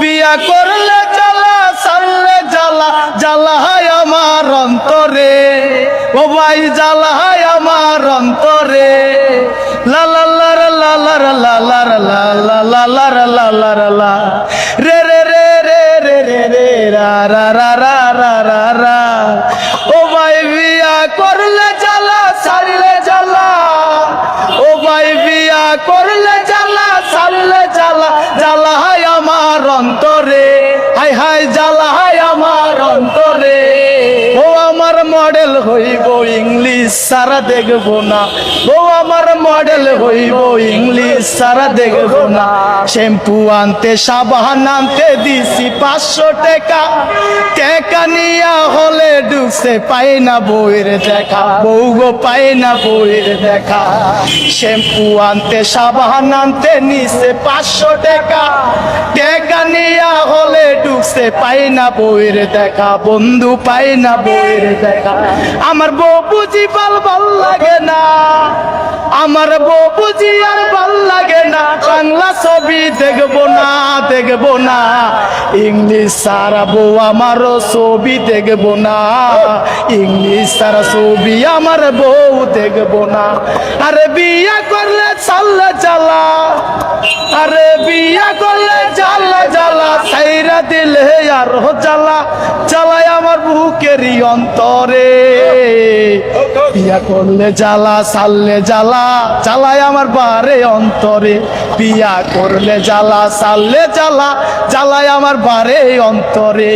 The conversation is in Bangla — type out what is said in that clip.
বিয়া করলে জ্বালা, সারলে জ্বালা জ্বালা হয় আমার অন্তরে। ও ভাই, জ্বালা হয় আমার অন্তরে। লা রে রে রে রে রে রে রে। ও ভাই, বিয়া করলে জ্বালা, সারলে জ্বালা। ও ভাই, বিয়া করলে অন্তরে। হাই হাই, জ্বালা, হাই, আমার অন্তরে। ও আমার মডেল হইব ইংলিশ, সারা দেখব না। ও আমার মডেল হইব ইংলিশ। সারা দেখব না। শ্যাম্পু আনতে, সাবান আনতে দিছি পাঁচশো টাকা। টাকা নিয়া হলে ঢুকছে পাই না বইয়ের দেখা। বউ গো, পাই না বইয়ের দেখা। শ্যাম্পু আনতে, সাবান আনতে নিছে পাঁচশো টাকা। টাকা নিয়া হলে ঢুকছে পাই না বইয়ের দেখা। বন্ধু, পাই না বইয়ের দেখা। আমার বউ বুঝি ভালো ভালো লাগে না। আমার বউ বুঝি আর দেখব না দেখব না। ইংলিশ সারা বউ আমারও ছবি দেখব না। ইংলিশ সারা ছবি আমার বউ দেখব না। আরে বিয়া করলে চাল্লা চালা আরে বিয়া করলে জ্বালা জ্বালা সাইরা দিলে আর জ্বালা জ্বালায় আমার বুকেরই অন্তরে। বিয়া করলে জ্বালা সাললে জ্বালা, জ্বালায় আমার বারে অন্তরে। বিয়া করলে জ্বালা সাললে জ্বালা, জ্বালায় আমার বারে অন্তরে।